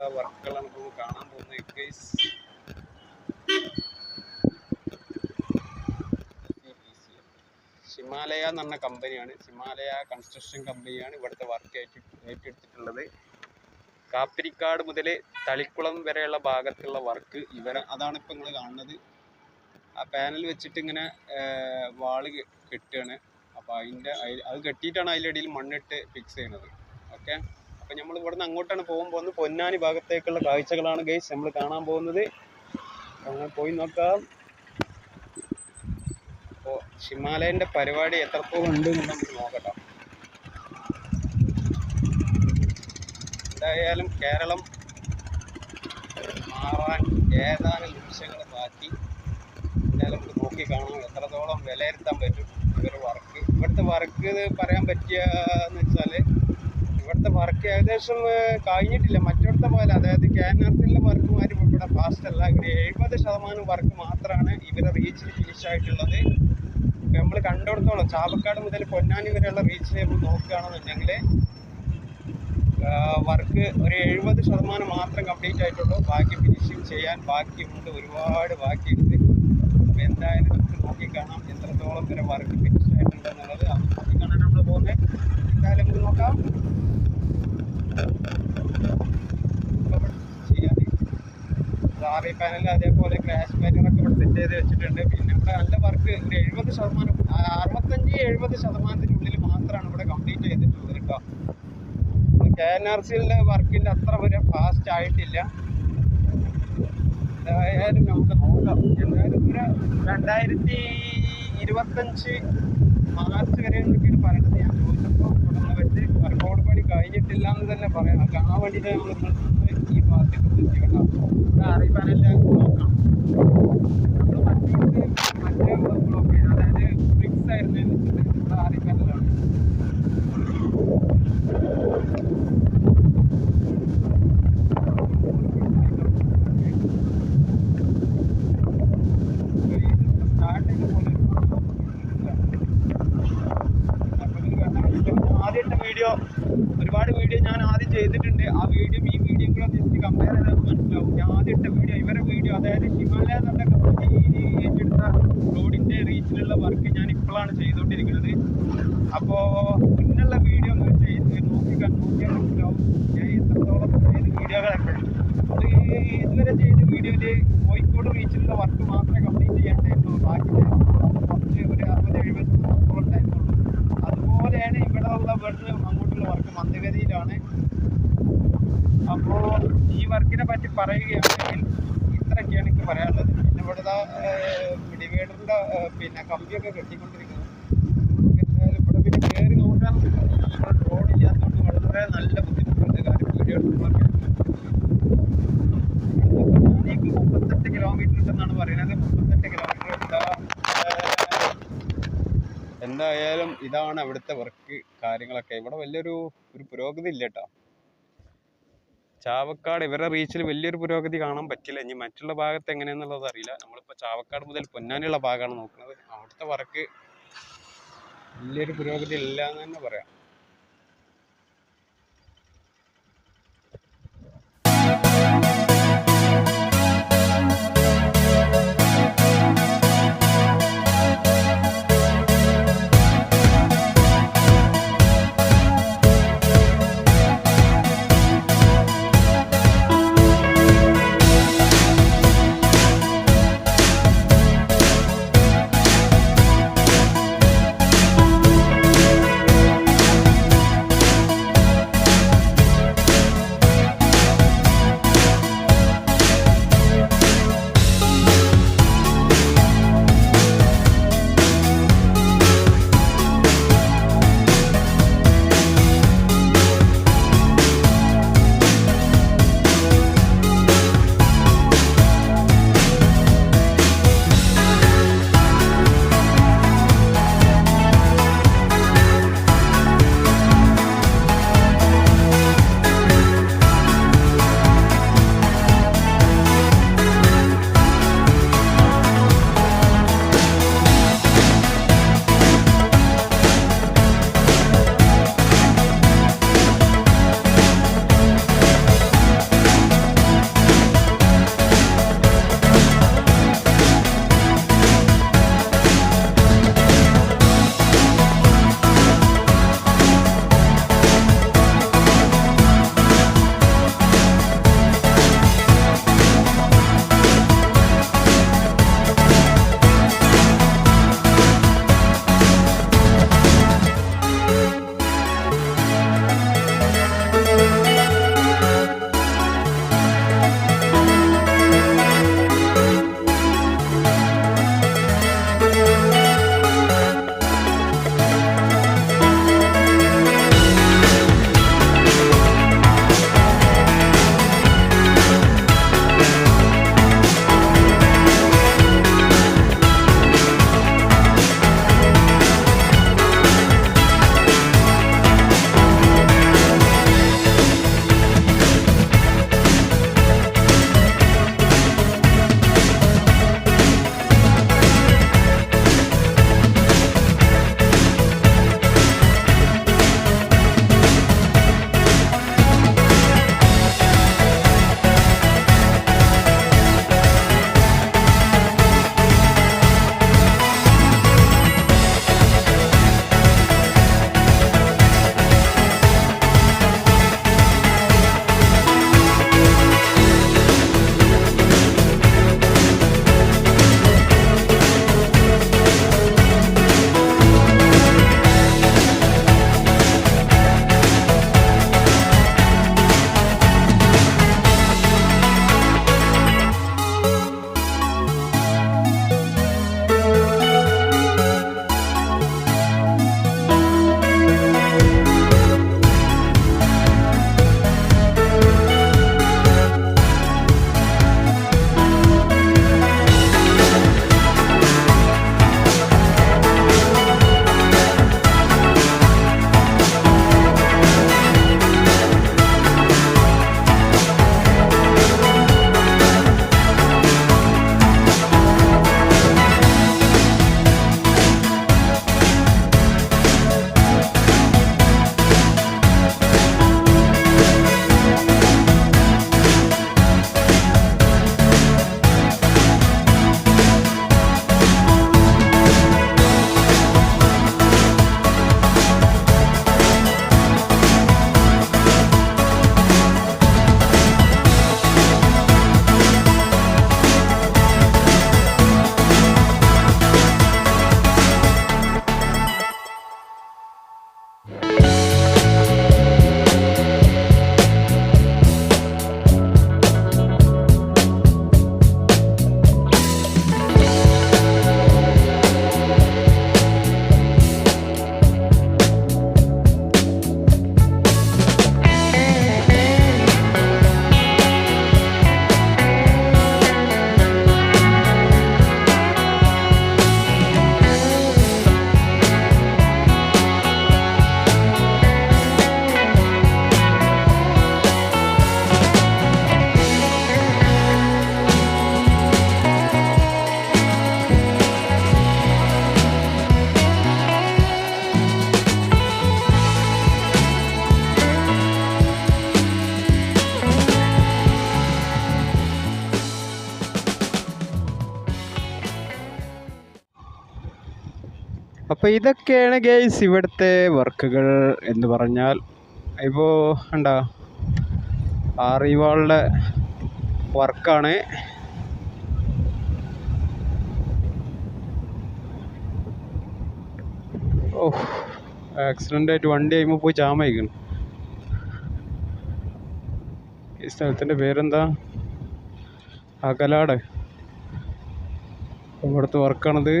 വർക്കുകളാണ് ഇപ്പോൾ കാണാൻ പോകുന്നത്. ഗൈസ് ഹിമാലയ എന്ന് പറഞ്ഞ കമ്പനിയാണ് ഹിമാലയ കൺസ്ട്രക്ഷൻ കമ്പനിയാണ് ഇവിടുത്തെ വർക്ക് ഏറ്റു ഏറ്റെടുത്തിട്ടുള്ളത്. കാപ്പിരിക്കാട് മുതൽ തളിക്കുളം വരെയുള്ള ഭാഗത്തുള്ള വർക്ക് ഇവർ അതാണ് ഇപ്പം നിങ്ങൾ കാണുന്നത്. ആ പാനൽ വെച്ചിട്ട് ഇങ്ങനെ വാൾ കെട്ടുകയാണ്. അപ്പോൾ അതിന്റെ അത് കെട്ടിയിട്ടാണ് അതിന്റെ ഇടയിൽ മണ്ണിട്ട് ഫിക്സ് ചെയ്യുന്നത് ഓക്കെ അപ്പോൾ നമ്മൾ ഇവിടുന്ന് അങ്ങോട്ടാണ് പോകുന്നത് പൊന്നാനി ഭാഗത്തേക്കുള്ള കാഴ്ചകളാണ് ഗൈസ് നമ്മൾ കാണാൻ പോകുന്നത്. അങ്ങനെ പോയി നോക്കാം. അപ്പോൾ ഹിമാലയന്റെ പരിപാടി എത്രത്തോളം ഉണ്ട് എന്ന് നമുക്ക് നോക്കട്ടോ. എന്തായാലും കേരളം മാറാൻ ഏതാനും നിമിഷങ്ങൾ ബാക്കി. എന്തായാലും നമുക്ക് നോക്കി കാണാം എത്രത്തോളം വിലയിരുത്താൻ പറ്റും ഇവരുടെ വർക്ക് ഇവിടുത്തെ വർക്ക് പറയാൻ പറ്റിയ എന്ന് വെച്ചാൽ ഇവിടുത്തെ വർക്ക് ഏകദേശം കഴിഞ്ഞിട്ടില്ല. മറ്റിടത്തെ പോലെ അതായത് ക്യാൻആർസിലെ വർക്കുമാർ ഇവിടെ ഫാസ്റ്റ് അല്ല. ഇവിടെ എഴുപത് ശതമാനം വർക്ക് മാത്രമാണ് ഇവരെ റീച്ചിൽ ഫിനിഷ് ആയിട്ടുള്ളത്. നമ്മൾ കണ്ടിടത്തോളം ചാവക്കാട് മുതൽ പൊന്നാനി വരെയുള്ള റീച്ചിൽ നമ്മൾ നോക്കുകയാണെന്നുണ്ടെങ്കിൽ വർക്ക് ഒരു എഴുപത് ശതമാനം മാത്രം കംപ്ലീറ്റ് ആയിട്ടുള്ളൂ. ബാക്കി ഫിനിഷിങ് ചെയ്യാൻ ബാക്കിയുണ്ട്. ഒരുപാട് ബാക്കിയുണ്ട്. അപ്പോൾ എന്തായാലും നമുക്ക് നോക്കിക്കാണാം എത്രത്തോളം വരെ വർക്ക് ഫിനിഷ് ആയിട്ടുണ്ടെന്നുള്ളത്. അത് നോക്കിക്കാണാൻ നമ്മൾ പോകുന്നത് എന്തായാലും നമുക്ക് നോക്കാം. സാറി പാനൽ അതേപോലെ ക്രാഷ് ബാരിയറൊക്കെ ഇവിടെ സെറ്റ് ചെയ്ത് വെച്ചിട്ടുണ്ട്. പിന്നെ ഇവിടെ നല്ല വർക്ക് ഒരു എഴുപത് ശതമാനം അറുപത്തഞ്ച് എഴുപത് ശതമാനത്തിനുള്ളിൽ മാത്രമാണ് ഇവിടെ കംപ്ലീറ്റ് ചെയ്തിട്ടുള്ളത് കേട്ടോ കെ എൻ ആർ സിയിലെ വർക്കിന്റെ അത്ര വരെ ഫാസ്റ്റ് ആയിട്ടില്ല. എന്തായാലും നമുക്ക് നോക്കാം. എന്തായാലും ഒരു രണ്ടായിരത്തി ഇരുപത്തഞ്ച് മാർച്ച് വരെ എന്നൊക്കെയാണ് പറയുന്നത്. ഞാൻ ചോദിച്ചപ്പോൾ ഇവിടെ വെച്ച് റോഡ് പണി കഴിഞ്ഞിട്ടില്ല എന്ന് തന്നെ പറയാം. ആ വേണ്ടിയിട്ട് നമ്മൾ ഈ ഭാഗത്തേക്ക് എത്തി കേട്ടോ ഇവിടെ അറിയിപ്പാനെല്ലാം നോക്കാം നമ്മൾ മറ്റേ അതായത് ആദ്യത്തെ വീഡിയോ ഒരുപാട് വീഡിയോ ഞാൻ ആദ്യം ചെയ്തിട്ടുണ്ട്. ആ വീഡിയോ ഈ വീഡിയോ കൂടെ ജസ്റ്റ് കമ്പയർ ചെയ്താൽ മനസ്സിലാവും. ഞാൻ ആദ്യം ഇട്ട വീഡിയോ ഇവരെ വീഡിയോ അതായത് ഹിമാലയ എന്നുള്ള കമ്പനി ഏറ്റെടുത്ത റോഡിന്റെ റീച്ചിലുള്ള വർക്ക് ഞാൻ ഇപ്പോഴാണ് ചെയ്തുകൊണ്ടിരിക്കുന്നത്. അപ്പോൾ ഇന്നുള്ള വീഡിയോ ഒന്ന് ചെയ്ത് നോക്കിക്കാൻ നോക്കിയാൽ മനസ്സിലാവും ഞാൻ എത്രത്തോളം ചെയ്ത വീഡിയോകളൊക്കെ അത് ഇതുവരെ ചെയ്ത വീഡിയോയിൽ കോഴിക്കോട് റീച്ചിലുള്ള വർക്ക് മാത്രമേ കംപ്ലീറ്റ് ചെയ്യാണ്ടായിട്ടുള്ളൂ ബാക്കി കുറച്ച് ഒരു അറുപത് എഴുപത് ഇവിടുന്ന് അങ്ങോട്ടുള്ള വർക്ക് മന്ദഗതിയിലാണ്. അപ്പോൾ ഈ വർക്കിനെ പറ്റി പറയുകയാണെങ്കിൽ ഇത്രയൊക്കെയാണ് എനിക്ക് പറയാനുള്ളത്. പിന്നെ ഇവിടുത്തെ ഡിവൈഡറിന്റെ പിന്നെ കമ്പിയൊക്കെ കെട്ടിക്കൊണ്ടിരിക്കുന്നത് ഇവിടെ പിന്നെ കയറി നോക്കാൻ റോഡില്ലാത്തതുകൊണ്ട് വളരെ നല്ല ബുദ്ധിമുട്ടുണ്ട് കാര്യം വീഡിയോ എടുക്കുന്നതൊക്കെ മുപ്പത്തെട്ട് കിലോമീറ്റർ ഉണ്ടെന്നാണ് പറയുന്നത്. മുപ്പത്തെട്ട് കിലോമീറ്റർ എന്താ എന്തായാലും ഇതാണ് അവിടുത്തെ വർക്ക് കാര്യങ്ങളൊക്കെ. ഇവിടെ വലിയൊരു ഒരു പുരോഗതി ഇല്ല കേട്ടോ. ചാവക്കാട് ഇവരുടെ റീച്ചിൽ വലിയൊരു പുരോഗതി കാണാൻ പറ്റില്ല. ഇനി മറ്റുള്ള ഭാഗത്ത് എങ്ങനെയാണെന്നുള്ളത് അറിയില്ല. നമ്മളിപ്പോൾ ചാവക്കാട് മുതൽ പൊന്നാനിയുള്ള ഭാഗമാണ് നോക്കുന്നത്. അവിടുത്തെ വർക്ക് വലിയൊരു പുരോഗതി ഇല്ല എന്ന് തന്നെ പറയാം. അപ്പോൾ ഇതൊക്കെയാണ് ഗെയ്സ് ഇവിടുത്തെ വർക്കുകൾ എന്ന് പറഞ്ഞാൽ. ഇപ്പോൾ ഉണ്ടോ ആറിവാളുടെ വർക്കാണ്. ഓ ആക്സിഡന്റ് ആയിട്ട് വണ്ടി കഴിയുമ്പോൾ പോയി ജാം ആയിക്കണം. ഈ സ്ഥലത്തിന്റെ പേരെന്താ? അകലാട്. ഇവിടുത്തെ വർക്കാണത്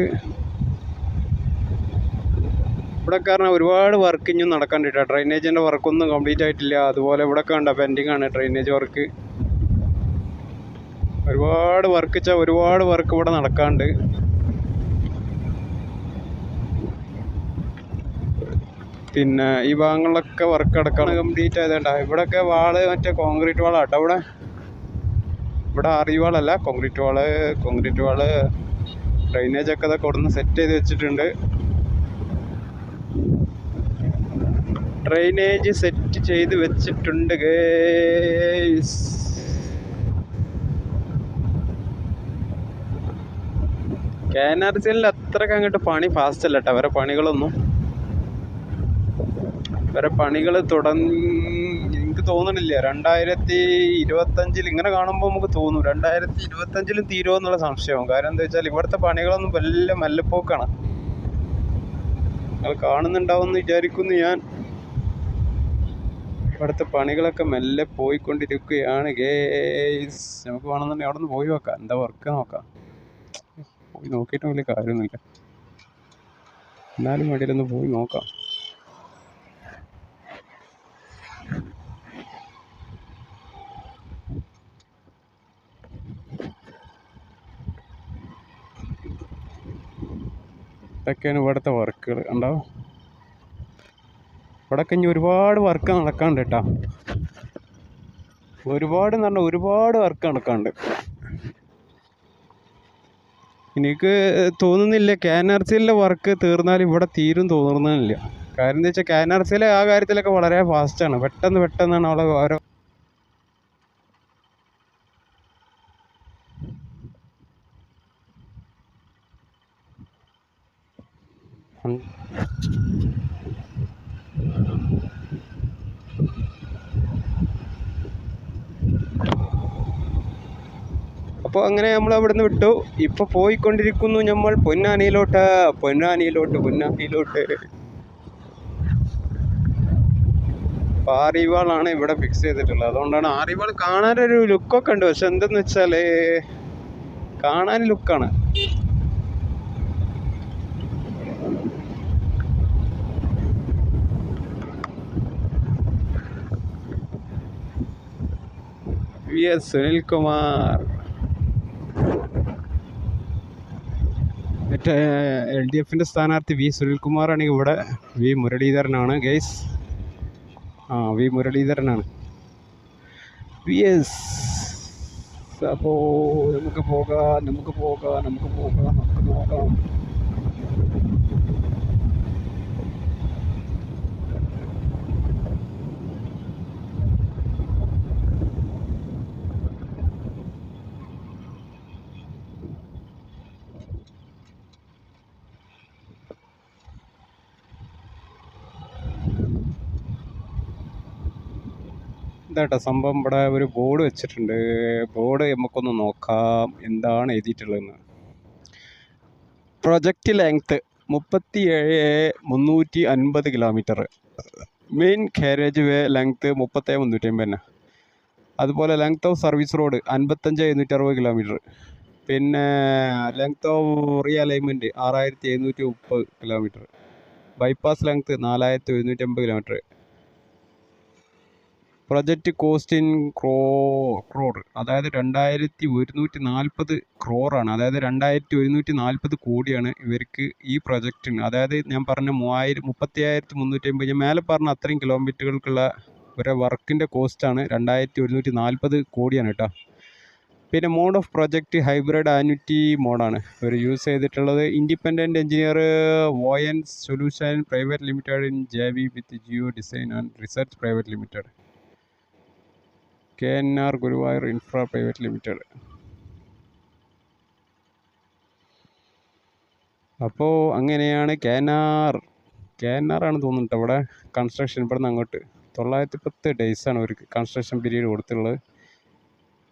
ഇവിടെ കാരണം ഒരുപാട് വർക്ക് ഇനിയും നടക്കാണ്ട് കേട്ടോ ഡ്രൈനേജിന്റെ വർക്കൊന്നും കംപ്ലീറ്റ് ആയിട്ടില്ല. അതുപോലെ ഇവിടെ കണ്ട പെൻഡിങ് ആണ് ഡ്രൈനേജ് വർക്ക് ഒരുപാട് വർക്ക് വെച്ചാൽ ഒരുപാട് വർക്ക് ഇവിടെ നടക്കാണ്ട്. പിന്നെ ഈ ഭാഗങ്ങളിലൊക്കെ വർക്ക് അടക്കാണ് കംപ്ലീറ്റ് ആയതുകൊണ്ടാ. ഇവിടെയൊക്കെ വാൾ മറ്റേ കോൺക്രീറ്റ് വാളാട്ടോ ഇവിടെ. ഇവിടെ ആറി വാളല്ല concrete wall concrete wall drainage ഒക്കെ ഇതൊക്കെ കൊടുന്ന് സെറ്റ് ചെയ്ത് വെച്ചിട്ടുണ്ട്. ഡ്രൈനേജ് സെറ്റ് ചെയ്ത് വെച്ചിട്ടുണ്ട് ഗേസ് കെ എൻ ആർ സിയിൽ അത്രയ്ക്ക് അങ്ങോട്ട് പണി ഫാസ്റ്റ് അല്ല കേട്ടോ അവരെ പണികളൊന്നും. ഇവരെ പണികൾ തുടങ്ങി എനിക്ക് തോന്നണില്ല. രണ്ടായിരത്തി ഇരുപത്തഞ്ചിൽ ഇങ്ങനെ കാണുമ്പോൾ നമുക്ക് തോന്നും. രണ്ടായിരത്തി ഇരുപത്തഞ്ചിലും തീരുമോ എന്നുള്ള സംശയവും. കാരണം എന്താ വെച്ചാൽ ഇവിടുത്തെ പണികളൊന്നും വലിയ മല്ലപ്പോക്കാണ്. നിങ്ങൾ കാണുന്നുണ്ടാവുമെന്ന് വിചാരിക്കുന്നു ഞാൻ. ഇവിടുത്തെ പണികളൊക്കെ മെല്ലെ പോയിക്കൊണ്ടിരിക്കുകയാണ്. ഗേസ് നമുക്ക് വേണമെന്നുണ്ടെങ്കിൽ അവിടെ നിന്ന് പോയി നോക്കാം. എന്താ വർക്ക് നോക്കാം. പോയി നോക്കിയിട്ട് വലിയ കാര്യമൊന്നുമില്ല. എന്നാലും വേണ്ടിയിലൊന്ന് പോയി നോക്കാം. ഇതൊക്കെയാണ് ഇവിടുത്തെ വർക്കുകൾ ഉണ്ടാവും ഇവിടെയൊക്കെ ഇനി ഒരുപാട് വർക്ക് നടക്കാണ്ട് കേട്ടോ ഒരുപാട് എന്ന് പറഞ്ഞാൽ ഒരുപാട് വർക്ക് നടക്കാണ്ട് എനിക്ക് തോന്നുന്നില്ല കെ എൻ ആർ സിയിലെ വർക്ക് തീർന്നാൽ ഇവിടെ തീരും തോന്നുന്നില്ല കാര്യം എന്താ വെച്ചാൽ കെ എൻ ആർ സിയിലെ ആ കാര്യത്തിലൊക്കെ വളരെ ഫാസ്റ്റാണ് പെട്ടെന്ന് പെട്ടെന്നാണ് അവിടെ ഓരോ അപ്പോൾ അങ്ങനെ നമ്മൾ അവിടെ നിന്ന് വിട്ടു. ഇപ്പോൾ പോയിക്കൊണ്ടിരിക്കുന്നു നമ്മൾ പൊന്നാനിയിലോട്ട്. പൊന്നാനിയിലോട്ട് പൊന്നാനിയിലോട്ട്. ആറിവാളാണ് ഇവിടെ ഫിക്സ് ചെയ്തിട്ടുള്ളത്. അതുകൊണ്ടാണ് ആറിവാൾ കാണാനൊരു ലുക്കൊക്കെ ഉണ്ട്. പക്ഷെ എന്തെന്ന് വെച്ചാൽ കാണാൻ ലുക്കാണ് V S Sunilkumar L D എഫിന്റെ സ്ഥാനാർത്ഥി വി സുനിൽകുമാറാണെങ്കിൽ ഇവിടെ. വി മുരളീധരനാണ് ഗെയ്സ് ആ വി മുരളീധരനാണ്. വി എസ് അപ്പോൾ നമുക്ക് പോകാം നമുക്ക് പോകാം നമുക്ക് പോകാം നമുക്ക് നോക്കാം. ഇതാട്ടോ സംഭവം ഇവിടെ ഒരു ബോർഡ് വെച്ചിട്ടുണ്ട്. ബോർഡ് നമുക്കൊന്ന് നോക്കാം എന്താണ് എഴുതിയിട്ടുള്ളതെന്ന്. പ്രൊജക്റ്റ് ലെങ്ത്ത് മുപ്പത്തി ഏഴ് മുന്നൂറ്റി അൻപത് kilometre main carriage way length മുപ്പത്തേഴ് മുന്നൂറ്റി അമ്പത് അതുപോലെ ലെങ്ത് ഓഫ് സർവീസ് റോഡ് അൻപത്തഞ്ച് എഴുന്നൂറ്റി അറുപത് കിലോമീറ്റർ പിന്നെ ലെങ്ത് ഓഫ് റീ അലൈൻമെന്റ് ആറായിരത്തി എഴുന്നൂറ്റി മുപ്പത് കിലോമീറ്റർ ബൈപ്പാസ് ലെങ്ത്ത് നാലായിരത്തി എഴുന്നൂറ്റി അമ്പത് kilometre project cost in crore crore അതായത് രണ്ടായിരത്തി ഒരുന്നൂറ്റി നാൽപ്പത് ക്രോറാണ്. അതായത് രണ്ടായിരത്തി ഒരുന്നൂറ്റി നാൽപ്പത് കോടിയാണ് ഇവർക്ക് ഈ പ്രൊജക്റ്റിന്. അതായത് ഞാൻ പറഞ്ഞ മൂവായിരം മുപ്പത്തി ആയിരത്തി മുന്നൂറ്റി അമ്പത് ഞാൻ മേലെ പറഞ്ഞ അത്രയും കിലോമീറ്ററുകൾക്കുള്ള ഒരു വർക്കിന്റെ കോസ്റ്റാണ് രണ്ടായിരത്തി ഒരുന്നൂറ്റി നാൽപ്പത് കോടിയാണ് കേട്ടോ. പിന്നെ mode of project hybrid annuity മോഡാണ് ഇവർ യൂസ് ചെയ്തിട്ടുള്ളത്. Independent engineer വോയൻ solution private limited in J V with Geo design and research private limited. K N R Guruvayur infra private limited. അപ്പോൾ അങ്ങനെയാണ് കേനാർ കേനാറാണ് തോന്നുന്നുണ്ട് അവിടെ കൺസ്ട്രക്ഷൻ ഇവിടെ അങ്ങോട്ട്. തൊള്ളായിരത്തി പത്ത് ആണ് അവർക്ക് കൺസ്ട്രക്ഷൻ പീരീഡ് കൊടുത്തിട്ടുള്ളത്.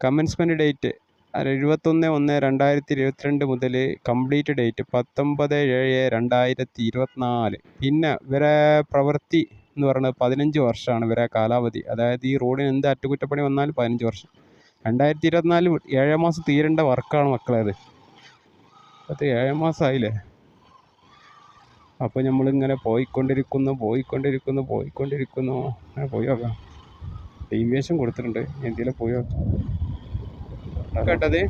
കമൻസ്മെന്റ് ഡേറ്റ് എഴുപത്തൊന്ന് ഒന്ന് രണ്ടായിരത്തി ഇരുപത്തിരണ്ട് മുതൽ കംപ്ലീറ്റ് ഡേറ്റ് പത്തൊമ്പത് ഏഴ് രണ്ടായിരത്തി ഇരുപത്തിനാല് പിന്നെ ഇവരെ പ്രവൃത്തി എന്ന് പറയുന്നത് പതിനഞ്ച് വർഷമാണ് ഇവരെ കാലാവധി. അതായത് ഈ റോഡിന് എന്ത് അറ്റകുറ്റപ്പണി വന്നാലും പതിനഞ്ച് വർഷം. രണ്ടായിരത്തി ഇരുപത്തിനാല് ഏഴാം മാസം തീരേണ്ട വർക്കാണ് മക്കളെ അത് അത് ഏഴാം മാസമായില്ലേ അപ്പോൾ നമ്മളിങ്ങനെ പോയിക്കൊണ്ടിരിക്കുന്നു പോയിക്കൊണ്ടിരിക്കുന്നു പോയിക്കൊണ്ടിരിക്കുന്നു. അങ്ങനെ പോയി നോക്കാം. ഡീവിയേഷൻ കൊടുത്തിട്ടുണ്ട്. എന്തിലും പോയി നോക്കാം. കേട്ടത്?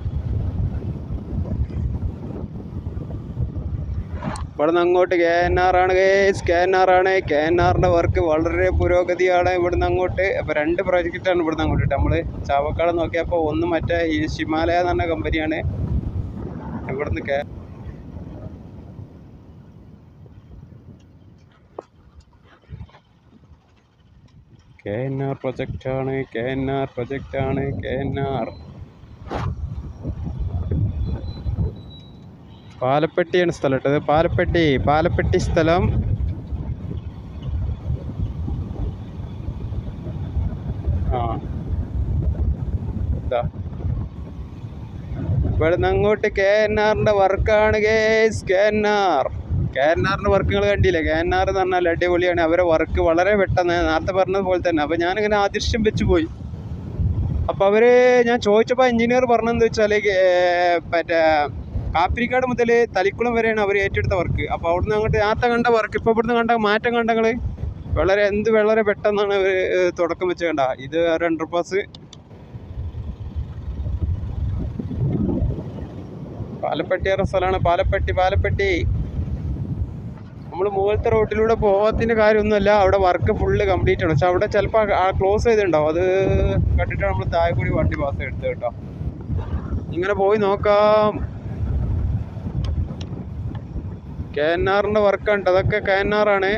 ഇവിടെ നിന്ന് അങ്ങോട്ട് കെ എൻ ആർ ആണ് കേസ് കെ എൻ ആർ ആണ്. കെ എൻ ആറിന്റെ വർക്ക് വളരെ പുരോഗതിയാണ് ഇവിടുന്ന് അങ്ങോട്ട്. അപ്പോൾ രണ്ട് പ്രോജക്റ്റാണ് ഇവിടുന്ന് അങ്ങോട്ട് നമ്മൾ ചാവക്കാട് നോക്കിയപ്പോൾ ഒന്ന് മറ്റേ ഈ ഹിമാലയ എന്ന് പറഞ്ഞ കമ്പനിയാണ് ഇവിടുന്ന് കെ കെ എൻ ആർ പ്രൊജക്റ്റാണ് കെ എൻ ആർ പ്രൊജക്റ്റാണ് കെ എൻ ആർ പാലപ്പെട്ടിയാണ് സ്ഥലം കേട്ടത് പാലപ്പെട്ടി പാലപ്പെട്ടി സ്ഥലം. ആ. ഇതാ. ഇവിടുന്ന് അങ്ങോട്ട് കെ എൻ ആറിന്റെ വർക്കാണ് guys K N R. K N ആറിന്റെ വർക്കുകൾ കണ്ടില്ലേ? കെ എൻ ആർ എന്ന് പറഞ്ഞാൽ അടിപൊളിയാണ്. അവരെ വർക്ക് വളരെ പെട്ടെന്ന് നേരത്തെ പറഞ്ഞത് പോലെ തന്നെ. അപ്പോൾ ഞാനിങ്ങനെ ആദൃശ്യം വെച്ച് പോയി. അപ്പോൾ അവർ ഞാൻ ചോദിച്ചപ്പോൾ എഞ്ചിനീയർ പറഞ്ഞതെന്ന് വെച്ചാൽ മറ്റേ കാപ്പിരിക്കാട് മുതൽ തലിക്കുളം വരെയാണ് അവർ ഏറ്റെടുത്ത വർക്ക്. അപ്പോൾ അവിടുന്ന് അങ്ങോട്ട് യാത്ര കണ്ട വർക്ക്. ഇപ്പോൾ ഇവിടുന്ന് കണ്ട മാറ്റം കണ്ടങ്ങൾ വളരെ എന്ത് വളരെ പെട്ടെന്നാണ് അവർ തുടക്കം വെച്ച് കണ്ട. ഇത് ഒരു അണ്ടർപാസ് പാലപ്പെട്ടി പറഞ്ഞ സ്ഥലമാണ്. പാലപ്പെട്ടി പാലപ്പെട്ടി. നമ്മൾ മുകളിലത്തെ റോട്ടിലൂടെ പോകാത്തതിന്റെ കാര്യമൊന്നുമല്ല. അവിടെ വർക്ക് ഫുള്ള് കംപ്ലീറ്റ് ആണ്. പക്ഷെ അവിടെ ചിലപ്പോൾ ക്ലോസ് ചെയ്തിട്ടുണ്ടാവും. അത് കണ്ടിട്ടാണ് നമ്മൾ താഴെ കൂടി വണ്ടി പാസ് എടുത്തത് കേട്ടോ. ഇങ്ങനെ പോയി നോക്കാം. കെ എൻ ആറിന്റെ വർക്കുണ്ട്. അതൊക്കെ കെ എൻ ആറാണ്.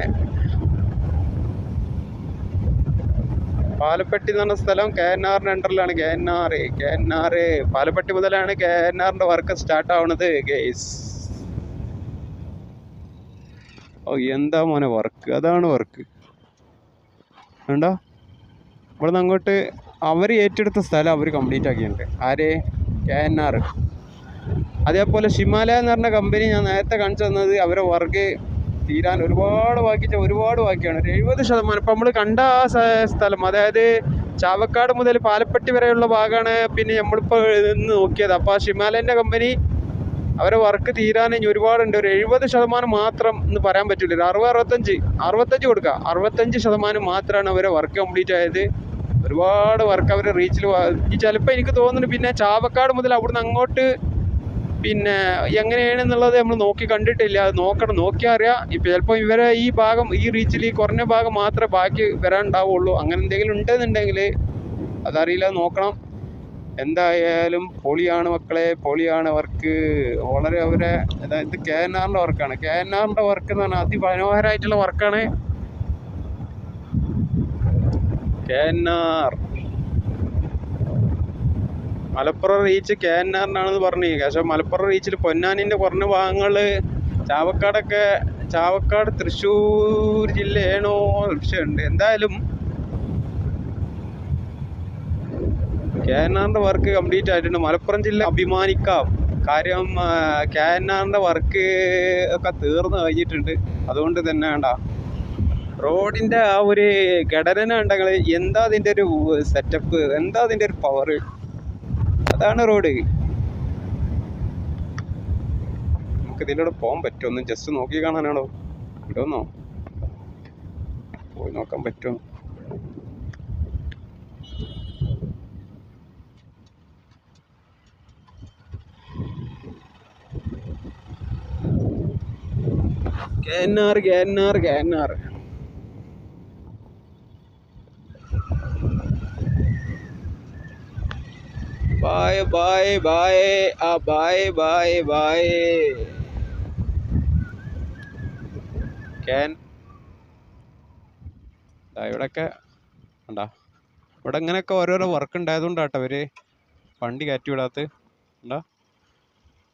പാലപ്പെട്ടി എന്ന് പറഞ്ഞ സ്ഥലം കെ എൻ ആറിന്റെ അണ്ടറിലാണ് K N R K N R Palappetti മുതലാണ് കെ എൻ ആറിന്റെ വർക്ക് സ്റ്റാർട്ട് ആവുന്നത് ഗേസ് ഓ എന്താ മോനെ വർക്ക് അതാണ് വർക്ക് വേണ്ടോ ഇവിടെ നിന്ന് അങ്ങോട്ട് അവർ ഏറ്റെടുത്ത സ്ഥലം അവർ കംപ്ലീറ്റ് ആക്കിയിട്ടുണ്ട്. ആര്? കെ എൻ ആർ അതേപോലെ ഹിമാലയ എന്ന് പറഞ്ഞ കമ്പനി ഞാൻ നേരത്തെ കാണിച്ചു തന്നത് അവരെ വർക്ക് തീരാൻ ഒരുപാട് ബാക്കി ഒരുപാട് ബാക്കിയാണ്. ഒരു എഴുപത് ശതമാനം. ഇപ്പം നമ്മൾ കണ്ട ആ സ്ഥലം അതായത് ചാവക്കാട് മുതൽ പാലപ്പെട്ടി വരെയുള്ള ഭാഗമാണ് പിന്നെ നമ്മളിപ്പോൾ നിന്ന് നോക്കിയത്. അപ്പോൾ ആ ഹിമാലയന്റെ കമ്പനി അവരെ വർക്ക് തീരാൻ ഇനി ഒരുപാടുണ്ട്. ഒരു എഴുപത് ശതമാനം മാത്രം എന്ന് പറയാൻ പറ്റില്ല ഒരു അറുപത് അറുപത്തഞ്ച് അറുപത്തഞ്ച് കൊടുക്കുക അറുപത്തഞ്ച് ശതമാനം മാത്രമാണ് അവരെ വർക്ക് കംപ്ലീറ്റ് ആയത്. ഒരുപാട് വർക്ക് അവരെ റീച്ചിൽ ചിലപ്പോൾ എനിക്ക് തോന്നുന്നു പിന്നെ ചാവക്കാട് മുതൽ അവിടുന്ന് അങ്ങോട്ട് പിന്നെ എങ്ങനെയാണെന്നുള്ളത് നമ്മൾ നോക്കി കണ്ടിട്ടില്ല. അത് നോക്കണം. നോക്കിയാൽ അറിയാം. ഇപ്പം ചിലപ്പോൾ ഇവരെ ഈ ഭാഗം ഈ റീച്ചിൽ ഈ കുറഞ്ഞ ഭാഗം മാത്രമേ ബാക്കി വരാനുണ്ടാവുള്ളൂ. അങ്ങനെ എന്തെങ്കിലും ഉണ്ടെന്നുണ്ടെങ്കിൽ അതറിയില്ല. നോക്കണം. എന്തായാലും പൊളിയാണ് മക്കളെ. പൊളിയാണ് വർക്ക്. വളരെ അവരെ അതായത് കെ എൻ ആറിന്റെ വർക്കാണ്. കെ എൻ ആറിന്റെ വർക്ക് എന്ന് പറഞ്ഞാൽ അതിമനോഹരമായിട്ടുള്ള വർക്കാണ് K N R Malappuram reach K N പറഞ്ഞു. പക്ഷേ മലപ്പുറം റീച്ചിൽ പൊന്നാനിന്റെ കുറഞ്ഞ ഭാഗങ്ങൾ ചാവക്കാടൊക്കെ ചാവക്കാട് തൃശ്ശൂർ ജില്ലയാണോ ഉണ്ട്. എന്തായാലും കെ എൻ വർക്ക് കംപ്ലീറ്റ് ആയിട്ടുണ്ട്. മലപ്പുറം ജില്ല അഭിമാനിക്കാം. കാര്യം കെ എൻ വർക്ക് ഒക്കെ തീർന്നു കഴിഞ്ഞിട്ടുണ്ട്. അതുകൊണ്ട് തന്നെ വേണ്ട. റോഡിന്റെ ആ ഒരു ഘടന ഉണ്ടെങ്കിൽ എന്താ അതിന്റെ ഒരു സെറ്റപ്പ് എന്താ അതിന്റെ ഒരു പവർ അതാണ് റോഡ്. നമുക്ക് ഇതിലൂടെ പോകാൻ പറ്റുമോ? ഒന്ന് ജസ്റ്റ് നോക്കി കാണാനാണോ? ഇടുന്നോ? പോയി നോക്കാൻ പറ്റുമോ? K N R K N R K N R bye bye bye ആ ബായ് ബായ് ബായ് ക്യാൻ ഇവിടെയൊക്കെ ഉണ്ടാ? ഇവിടെ ഇങ്ങനെയൊക്കെ ഓരോരോ വർക്ക് ഉണ്ടായതുകൊണ്ടാട്ടോ അവർ വണ്ടി കയറ്റി വിടാത്ത ഉണ്ടാ?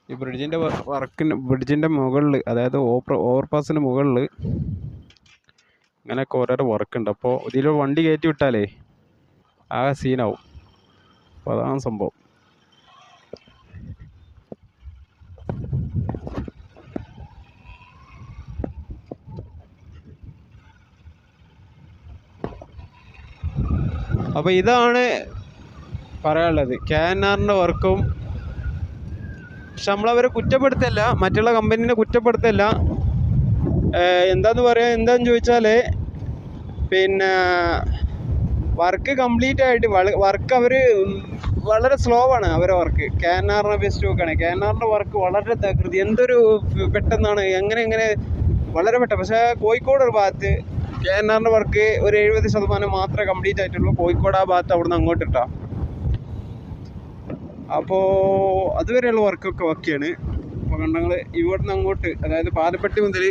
ഈ ബ്രിഡ്ജിന്റെ വർക്കിന് ബ്രിഡ്ജിന്റെ മുകളിൽ അതായത് ഓപ്പർ ഓവർപാസിന് മുകളിൽ ഇങ്ങനെയൊക്കെ ഓരോരോ വർക്ക് ഉണ്ട്. അപ്പോൾ ഇതിൽ വണ്ടി കയറ്റി വിട്ടാലേ ആ സീനാവും അപ്പോൾ അതാണ് സംഭവം. അപ്പോൾ ഇതാണ് പറയാനുള്ളത്. കെ എൻ ആറിന്റെ വർക്കും പക്ഷെ നമ്മളവരെ കുറ്റപ്പെടുത്തല്ല മറ്റുള്ള കമ്പനീനെ കുറ്റപ്പെടുത്തല്ല. എന്താന്ന് പറയാ എന്താന്ന് ചോദിച്ചാൽ പിന്നെ വർക്ക് കംപ്ലീറ്റ് ആയിട്ട് വർക്ക് അവർ വളരെ സ്ലോ ആണ് അവരെ വർക്ക്. കെ എൻ ആറിനെ അപേക്ഷിച്ച് നോക്കുകയാണെങ്കിൽ കെ എൻ ആറിന്റെ വർക്ക് വളരെ തകൃതി എന്തൊരു പെട്ടെന്നാണ് എങ്ങനെ എങ്ങനെ വളരെ പെട്ടെന്ന്. പക്ഷേ കോഴിക്കോട് ഒരു ഭാഗത്ത് കെ എൻ ആറിന്റെ വർക്ക് ഒരു എഴുപത് ശതമാനം മാത്രമേ കംപ്ലീറ്റ് ആയിട്ടുള്ളൂ. കോഴിക്കോട് ആ ഭാഗത്ത് അവിടുന്ന് അങ്ങോട്ട് ഇട്ടാ അപ്പോൾ അതുവരെയുള്ള വർക്കൊക്കെ ഓക്കെയാണ് അപ്പോൾ കണ്ടങ്ങൾ ഇവിടുന്ന് അങ്ങോട്ട് അതായത് പാലപ്പെട്ടി മുതൽ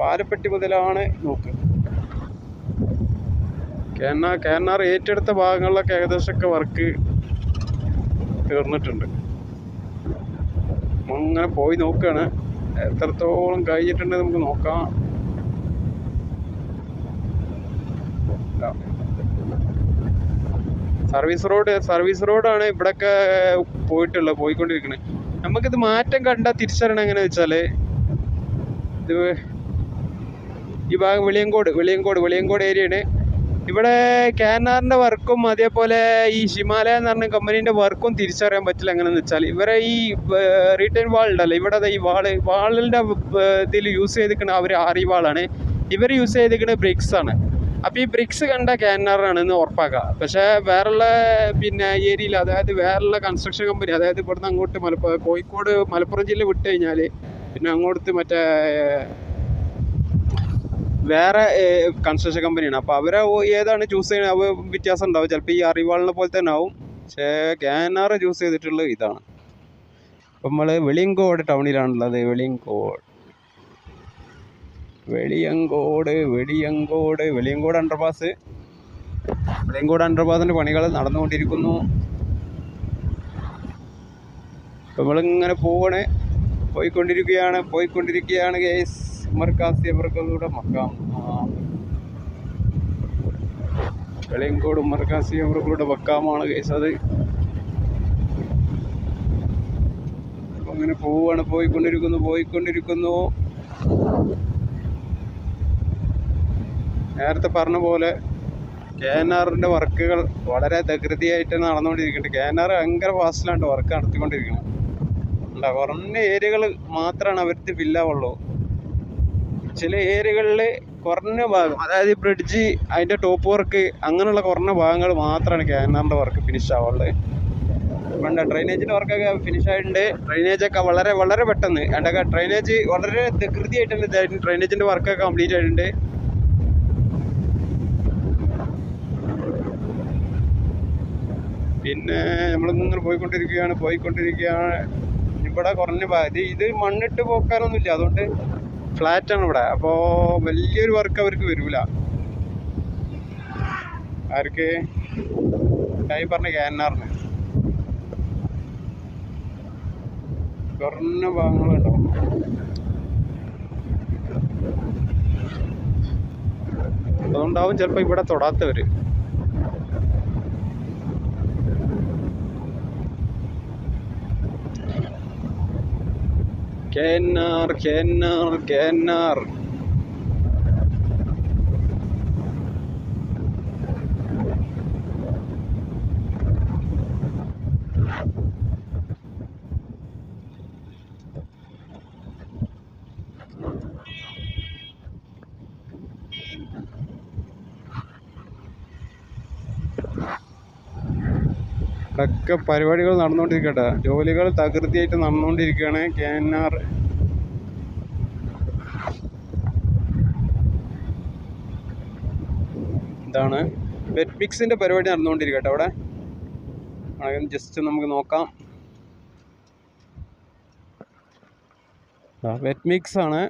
പാലപ്പെട്ടി മുതലാണ് നോക്ക്. കേന്നാ കേന്നാർ ഏറ്റെടുത്ത ഭാഗങ്ങളിലൊക്കെ ഏകദേശമൊക്കെ വർക്ക് തീർന്നിട്ടുണ്ട്. അങ്ങനെ പോയി നോക്കുകയാണ് എത്രത്തോളം കഴിഞ്ഞിട്ടുണ്ട് നമുക്ക് നോക്കാം. സർവീസ് റോഡ് സർവീസ് റോഡാണ് ഇവിടെയൊക്കെ പോയിട്ടുള്ളത് പോയിക്കൊണ്ടിരിക്കുന്നത് നമുക്കിത് മാറ്റം കണ്ടാൽ തിരിച്ചറിയണം എങ്ങനെയാ വെച്ചാൽ ഇത് ഈ ഭാഗം വെളിയങ്കോട് വെളിയങ്കോട് വെളിയങ്കോട് ഏരിയയാണ്. ഇവിടെ കാനാറിന്റെ വർക്കും അതേപോലെ ഈ ഹിമാലയ എന്ന് പറഞ്ഞ കമ്പനീന്റെ വർക്കും തിരിച്ചറിയാൻ പറ്റില്ല എങ്ങനെയെന്ന് വെച്ചാൽ ഇവരെ ഈ റീറ്റെയിൽ വാൾ ഉണ്ടല്ലോ ഇവിടെ ഈ വാൾ വാളിന്റെ ഇതിൽ യൂസ് ചെയ്തിരിക്കുന്ന അവർ ആറി വാളാണ്. ഇവർ യൂസ് ചെയ്തിരിക്കുന്നത് ബ്രിക്സ് ആണ്. അപ്പോൾ ഈ ബ്രിക്സ് കണ്ട കാനാറാണെന്ന് ഉറപ്പാക്കുക പക്ഷേ വേറെയുള്ള പിന്നെ ഏരിയയിൽ അതായത് വേറെയുള്ള കൺസ്ട്രക്ഷൻ കമ്പനി അതായത് ഇവിടുന്ന് അങ്ങോട്ട് മലപ്പുറം കോഴിക്കോട് മലപ്പുറം ജില്ല വിട്ട് കഴിഞ്ഞാൽ പിന്നെ അങ്ങോട്ട് മറ്റേ വേറെ കൺസ്ട്രക്ഷൻ കമ്പനിയാണ് അപ്പോൾ അവരെ ഏതാണ് ചൂസ് ചെയ്യുന്നത്? അവ വ്യത്യാസം ഉണ്ടാവും. ചിലപ്പോൾ ഈ അറിവാളിനെ പോലെ തന്നെ ആവും. പക്ഷേ കാനാർ ചൂസ് ചെയ്തിട്ടുള്ളത് ഇതാണ്. അപ്പം നമ്മൾ വെളിയങ്കോട് ടൗണിലാണുള്ളത് വെളിയങ്കോട്. വെളിയങ്കോട് വെളിയങ്കോട്. വെളിയങ്കോട് അണ്ടർപാസ് വെളിയങ്കോട് അണ്ടർപാസിന്റെ പണികൾ നടന്നുകൊണ്ടിരിക്കുന്നു. നമ്മളിങ്ങനെ പോവാണ്. പോയിക്കൊണ്ടിരിക്കുകയാണ്. പോയിക്കൊണ്ടിരിക്കുകയാണ് കേസ് മർക്കാസി അവർക്കളുടെ മക്കാം. വെളിയങ്കോട് മർക്കാസി അവർക്കളുടെ മക്കാമാണ് കേസ് അത്. അങ്ങനെ പോവാണ് പോയിക്കൊണ്ടിരിക്കുന്നു പോയിക്കൊണ്ടിരിക്കുന്നു. നേരത്തെ പറഞ്ഞ പോലെ കെ എൻ ആറിന്റെ വർക്കുകൾ വളരെ ധകൃതിയായിട്ട് നടന്നുകൊണ്ടിരിക്കുന്നുണ്ട്. കെ എൻ ആർ ഭയങ്കര ഫാസ്റ്റിലാണ് വർക്ക് നടത്തിക്കൊണ്ടിരിക്കുന്നത് കുറഞ്ഞ ഏരിയകൾ മാത്രമാണ് അവർക്ക് ഫില്ലാവുള്ളൂ ചില ഏരിയകളിലെ കുറഞ്ഞ ഭാഗം അതായത് ഈ ബ്രിഡ്ജ് അതിന്റെ ടോപ്പ് വർക്ക് അങ്ങനെയുള്ള കുറഞ്ഞ ഭാഗങ്ങൾ മാത്രമാണ് ക്യാനാറിന്റെ വർക്ക് ഫിനിഷ് ആവുള്ളത് വേണ്ട ഡ്രൈനേജിന്റെ വർക്കൊക്കെ ഫിനിഷ് ആയിട്ടുണ്ട്. ഡ്രൈനേജൊക്കെ വളരെ വളരെ പെട്ടെന്ന്. അതൊക്കെ ഡ്രൈനേജ് വളരെ ധൃതിയായിട്ടുണ്ട് ഡ്രൈനേജിന്റെ വർക്കൊക്കെ കംപ്ലീറ്റ് ആയിട്ടുണ്ട്. പിന്നെ നമ്മളിങ്ങനെ പോയിക്കൊണ്ടിരിക്കുകയാണ് പോയിക്കൊണ്ടിരിക്കുകയാണ്. ഇവിടെ കുറഞ്ഞ ഭാഗം. ഇത് മണ്ണിട്ട് പോക്കാനൊന്നുമില്ല. അതുകൊണ്ട് ഫ്ലാറ്റ് ആണ് ഇവിടെ. അപ്പോൾ വലിയൊരു വർക്ക് അവർക്ക് വരൂല. ആർക്ക്? കൈ പറഞ്ഞ ക്യാനാറിന് കുറഞ്ഞ ഭാഗങ്ങളുണ്ടാവും അതുകൊണ്ടാവും ചിലപ്പോൾ ഇവിടെ തൊടാത്തവര്. കേന്നാർ കേന്നാർ കേന്നാർ ഇവിടെയൊക്കെ പരിപാടികൾ നടന്നുകൊണ്ടിരിക്കട്ടെ. ജോലികൾ തകൃതിയായിട്ട് നടന്നുകൊണ്ടിരിക്കുകയാണ് കെ എൻ ആർ. ഇതാണ് വെറ്റ് മിക്സിന്റെ പരിപാടി നടന്നുകൊണ്ടിരിക്കട്ടെ അവിടെ. ജസ്റ്റ് നമുക്ക് നോക്കാം. വെറ്റ് മിക്സ് ആണ്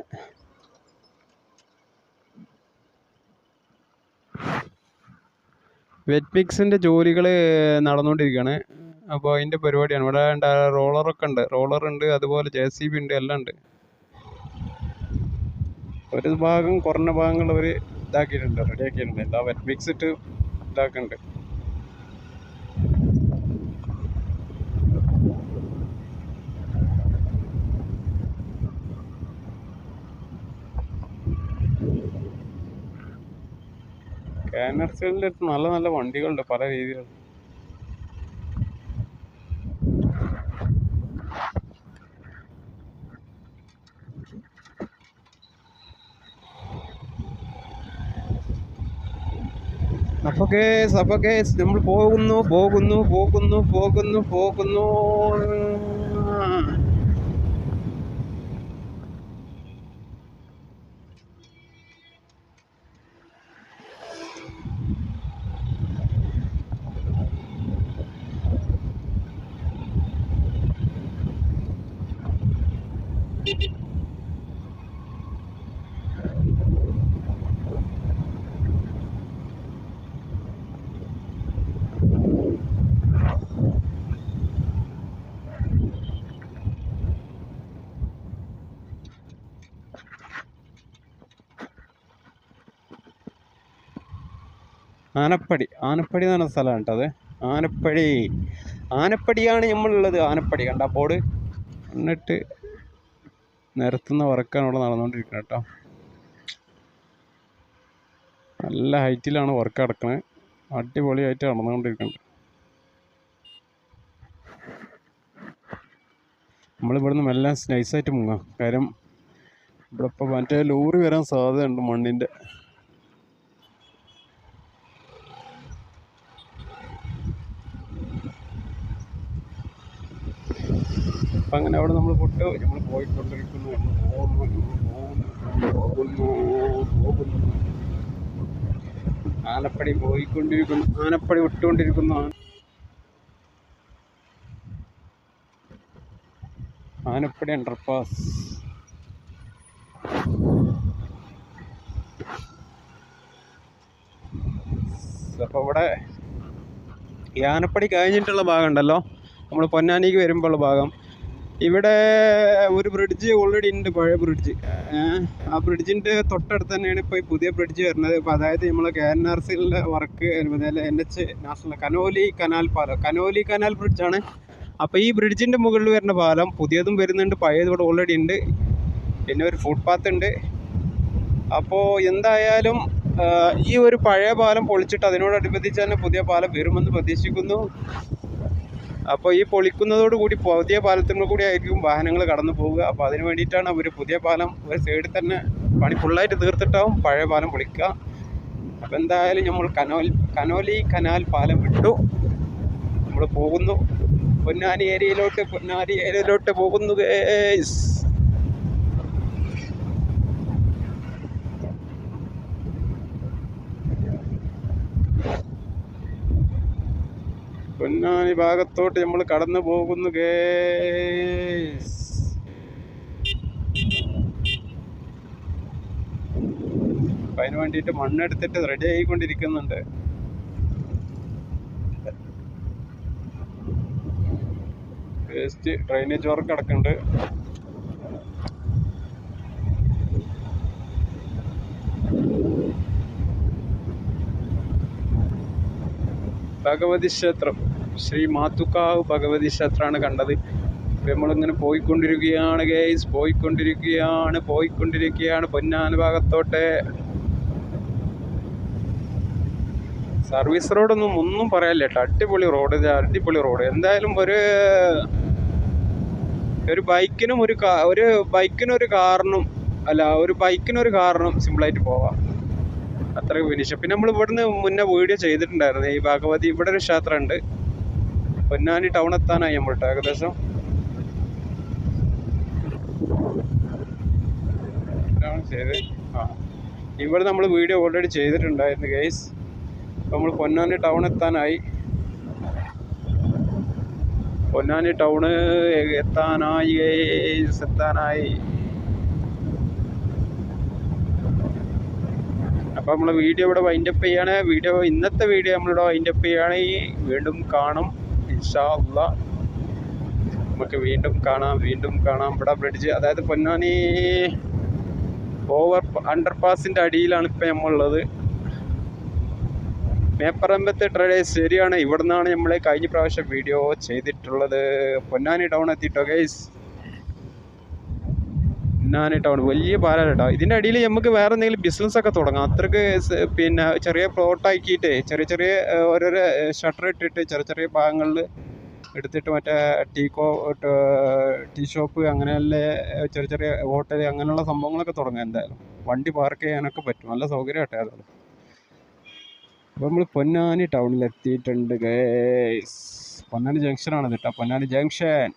വെറ്റ് മിക്സിന്റെ ജോലികൾ നടന്നുകൊണ്ടിരിക്കുകയാണ് അപ്പോൾ അതിന്റെ പരിപാടിയാണ്. ഇവിടെ റോളറൊക്കെ ഉണ്ട്. റോളർ ഉണ്ട് അതുപോലെ ജെ സി ബി ഉണ്ട് എല്ലാം ഉണ്ട്. ഒരു ഭാഗം കുറഞ്ഞ ഭാഗങ്ങൾ അവർ ഇതാക്കിയിട്ടുണ്ട് റെഡിയാക്കിയിട്ടുണ്ട് എന്താ വെറ്റ് മിക്സ് ഇട്ട് ഇതാക്കുന്നുണ്ട് കാനർസിന്റെ അടുത്ത് നല്ല നല്ല വണ്ടികളുണ്ട് പല കേസ് അപ്പൊ കേസ് നമ്മൾ പോകുന്നു പോകുന്നു പോകുന്നു പോകുന്നു പോകുന്നു. ആനപ്പടി. ആനപ്പടി എന്ന് പറഞ്ഞ സ്ഥലമാണ് കേട്ടോ അത്. ആനപ്പടി. ആനപ്പടിയാണ് നമ്മളുള്ളത്. ആനപ്പടി. കണ്ട ബോർഡ്. എന്നിട്ട് നിരത്തുന്ന വർക്കാണ് ഇവിടെ നടന്നുകൊണ്ടിരിക്കുന്നത് കേട്ടോ. നല്ല ഹൈറ്റിലാണ് വർക്ക് നടക്കുന്നത് അടിപൊളിയായിട്ട് നടന്നുകൊണ്ടിരിക്കുന്നുണ്ട് നമ്മളിവിടുന്ന് മെല്ലെ നൈസായിട്ട് മുങ്ങാം. കാര്യം ഇവിടെ ഇപ്പോൾ മറ്റേ ലോറി വരാൻ സാധ്യതയുണ്ട് മണ്ണിന്റെ. അപ്പം അങ്ങനെ അവിടെ നമ്മൾ പൊട്ട് നമ്മൾ പോയിക്കൊണ്ടിരിക്കുന്നു. നമ്മൾ പോകുന്നു. പോകുന്നു. ആനപ്പടി പോയിക്കൊണ്ടിരിക്കുന്നു. ആനപ്പടി വിട്ടുകൊണ്ടിരിക്കുന്നു. ആന- ആനപ്പടി അണ്ടർപാസ് അപ്പോൾ ഇവിടെ ഈ ആനപ്പടി കഴിഞ്ഞിട്ടുള്ള ഭാഗം ഉണ്ടല്ലോ. നമ്മൾ പൊന്നാനിക്ക് വരുമ്പോഴുള്ള ഭാഗം. ഇവിടെ ഒരു ബ്രിഡ്ജ് ഓൾറെഡി ഉണ്ട് പഴയ ബ്രിഡ്ജ് ആ ബ്രിഡ്ജിന്റെ തൊട്ടടുത്ത് തന്നെയാണ് ഇപ്പോൾ ഈ പുതിയ ബ്രിഡ്ജ് വരുന്നത്. ഇപ്പോൾ അതായത് നമ്മൾ കെ എൻ ആർ സിയിലെ വർക്ക് അതുപോലെ N H national Canoli canal പാലം കനോലി കനാൽ ബ്രിഡ്ജാണ് അപ്പോൾ ഈ ബ്രിഡ്ജിന്റെ മുകളിൽ വരുന്ന പാലം പുതിയതും വരുന്നുണ്ട് പഴയത് ഇവിടെ ഓൾറെഡി ഉണ്ട്. പിന്നെ ഒരു ഫുട്പാത്ത് ഉണ്ട്. അപ്പോൾ എന്തായാലും ഈ ഒരു പഴയ പാലം പൊളിച്ചിട്ട് അതിനോടനുബന്ധിച്ച് തന്നെ പുതിയ പാലം വരുമെന്ന് പ്രതീക്ഷിക്കുന്നു. അപ്പോൾ ഈ പൊളിക്കുന്നതോട് കൂടി പുതിയ പാലത്തിനോട് കൂടി ആയിരിക്കും വാഹനങ്ങൾ കടന്നു പോവുക. അപ്പോൾ അതിന് വേണ്ടിയിട്ടാണ് അവർ പുതിയ പാലം ഒരു സൈഡിൽ തന്നെ പണി ഫുള്ളായിട്ട് തീർത്തിട്ടാവും പഴയ പാലം പൊളിക്കുക. അപ്പോൾ എന്തായാലും നമ്മൾ കനോൽ കനോലി കനാൽ പാലം വിട്ടു. നമ്മൾ പോകുന്നു. പൊന്നാനി ഏരിയയിലോട്ട് പൊന്നാനി ഏരിയയിലോട്ട് പോകുന്നു ഗേസ് പൊന്നാനി ഭാഗത്തോട്ട് നമ്മൾ കടന്നു പോകുന്നു ഗേസ് അതിന് വേണ്ടിയിട്ട് മണ്ണെടുത്തിട്ട് റെഡി ആയിക്കൊണ്ടിരിക്കുന്നുണ്ട്. വേസ്റ്റ് ഡ്രൈനേജ് വർക്ക് കിടക്കുന്നുണ്ട് ഭഗവതി ക്ഷേത്രം. ശ്രീ മാത്തുക്കാവ് ഭഗവതി ക്ഷേത്രമാണ് കണ്ടത്. നമ്മളിങ്ങനെ പോയിക്കൊണ്ടിരിക്കുകയാണ് ഗേസ് പോയിക്കൊണ്ടിരിക്കുകയാണ് പോയിക്കൊണ്ടിരിക്കുകയാണ്. പൊന്നാന ഭാഗത്തോട്ടെ. സർവീസ് റോഡൊന്നും ഒന്നും പറയാനില്ല കേട്ടോ. അടിപൊളി റോഡ് അടിപൊളി റോഡ്. എന്തായാലും ഒരു ഒരു ബൈക്കിനും ഒരു ഒരു ബൈക്കിനും ഒരു കാറിനും അല്ല ഒരു ബൈക്കിനും ഒരു കാറിനും സിമ്പിളായിട്ട് പോവാം. അത്രയും ഫിനിഷ് പിന്നെ നമ്മൾ ഇവിടുന്ന് മുന്നേ വീഡിയോ ചെയ്തിട്ടുണ്ടായിരുന്നു. ഈ ഭാഗവതി ഇവിടെ ഒരു ക്ഷേത്രം ഉണ്ട് പൊന്നാനി ടൗൺ എത്താനായി നമ്മൾ ട്ടോ ഏകദേശം ആ. ഇവിടെ നമ്മൾ വീഡിയോ ഓൾറെഡി ചെയ്തിട്ടുണ്ടായിരുന്നു ഗൈസ് നമ്മൾ പൊന്നാനി ടൗൺ എത്താനായി. പൊന്നാനി ടൗണ് എത്താനായി ഗൈസ് എത്താനായി. അപ്പോൾ നമ്മൾ വീഡിയോ ഇവിടെ വൈൻഡപ്പ് ചെയ്യാണ്. വീഡിയോ ഇന്നത്തെ വീഡിയോ നമ്മളിവിടെ വൈൻഡപ്പ് ചെയ്യുകയാണെങ്കിൽ വീണ്ടും കാണും. ഇൻഷാ അല്ലാ നമുക്ക് വീണ്ടും കാണാം വീണ്ടും കാണാം. ഇവിടെ ബ്രിഡ്ജ് അതായത് പൊന്നാനി ഓവർ അണ്ടർ പാസിന്റെ അടിയിലാണ് ഇപ്പം നമ്മളുള്ളത്. മേപ്പറമ്പത്തെ ട്രേഡേഴ്സ് ശരിയാണ്. ഇവിടെ നിന്നാണ് നമ്മൾ കഴിഞ്ഞ പ്രാവശ്യം വീഡിയോ ചെയ്തിട്ടുള്ളത്. പൊന്നാനി ടൗൺ എത്തിയിട്ടോ ഗൈസ് ടൗൺ വലിയ പാലാണ് കേട്ടോ ഇതിന്റെ അടിയിൽ നമുക്ക് വേറെ എന്തെങ്കിലും ബിസിനസ് ഒക്കെ തുടങ്ങാം. അത്രയ്ക്ക് പിന്നെ ചെറിയ പ്ലോട്ട് ആക്കിയിട്ട് ചെറിയ ചെറിയ ഓരോരോ ഷട്ടർ ഇട്ടിട്ട് ചെറിയ ചെറിയ ഭാഗങ്ങളിൽ എടുത്തിട്ട് മറ്റേ ടീ കോ ടീ ഷോപ്പ് അങ്ങനെയുള്ള ചെറിയ ചെറിയ ഹോട്ടൽ അങ്ങനെയുള്ള സംഭവങ്ങളൊക്കെ തുടങ്ങാം എന്തായാലും. വണ്ടി പാർക്ക് ചെയ്യാനൊക്കെ പറ്റും. നല്ല സൗകര്യമാട്ടെ അതാണ് അപ്പോൾ നമ്മൾ പൊന്നാനി ടൗണിൽ എത്തിയിട്ടുണ്ട് ഗേസ് പൊന്നാനി ജംഗ്ഷനാണ് കേട്ടോ പൊന്നാനി ജംഗ്ഷൻ